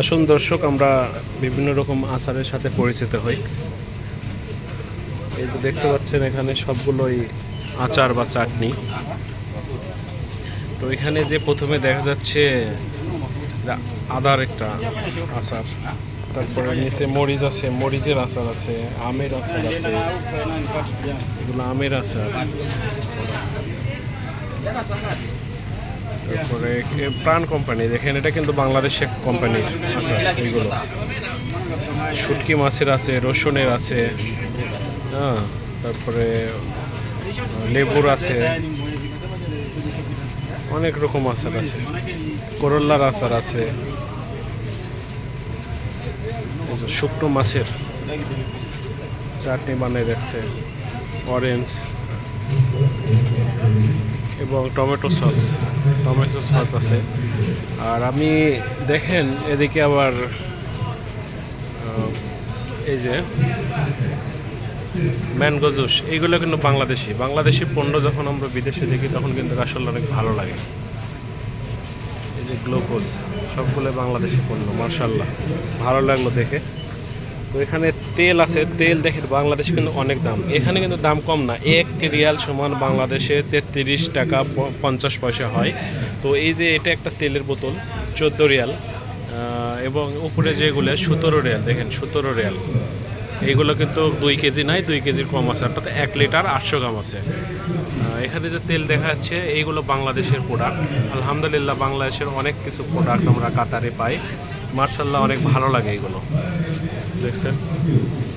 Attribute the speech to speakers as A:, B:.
A: আসুন দর্শক, আমরা বিভিন্ন রকম আচারের সাথে পরিচিত হই। এই যে দেখতে পাচ্ছেন এখানে সবগুলোই আচার বা চাটনি। তো এখানে যে প্রথমে দেখা যাচ্ছে আদার একটা আচার। তারপরে নিচে মরিচ আছে, মরিচের আচার আছে, আমের আচার আছে। এগুলো আমের আচার। তারপরে প্রাণ কোম্পানি দেখেন এটা কিন্তু বাংলাদেশের কোম্পানির আচার এইগুলো শুটকি মাছের আছে রসুনের আছে হ্যাঁ তারপরে লেবুর আছে। অনেক রকম আচার আছে। করল্লার আচার আছে। শুকনো মাছের চাটনি বানিয়ে দেখছে। অরেঞ্জ। এবং টমেটো সস টমেটো সস আছে। আর আমি দেখেন, এদিকে আবার এই যে ম্যানগো জুস, এইগুলো কিন্তু বাংলাদেশি। বাংলাদেশি পণ্য যখন আমরা বিদেশে দেখি, তখন কিন্তু আসলে অনেক ভালো লাগে। এই যে গ্লুকোজ, সবগুলো বাংলাদেশি পণ্য মার্শাল্লাহ ভালো লাগল দেখে। তো এখানে তেল আছে, তেল দেখে বাংলাদেশে কিন্তু অনেক দাম। এখানে কিন্তু দাম কম না, এক রিয়াল সমান বাংলাদেশে তেত্রিশ টাকা পঞ্চাশ পয়সা হয়। তো এই যে এটা একটা তেলের বোতল, চোদ্দ রিয়াল এবং উপরে যেগুলো, সতেরো রিয়াল, দেখেন সতেরো রিয়াল। এগুলো কিন্তু দুই কেজি নাই, দুই কেজির কম আছে, অর্থাৎ এক লিটার আটশো গ্রাম আছে। এখানে যে তেল দেখা যাচ্ছে, এইগুলো বাংলাদেশের প্রোডাক্ট আলহামদুলিল্লাহ, বাংলাদেশের অনেক কিছু প্রোডাক্ট আমরা কাতারে পাই। মার্শাল্লাহ, অনেক ভালো লাগে এগুলো। Jackson.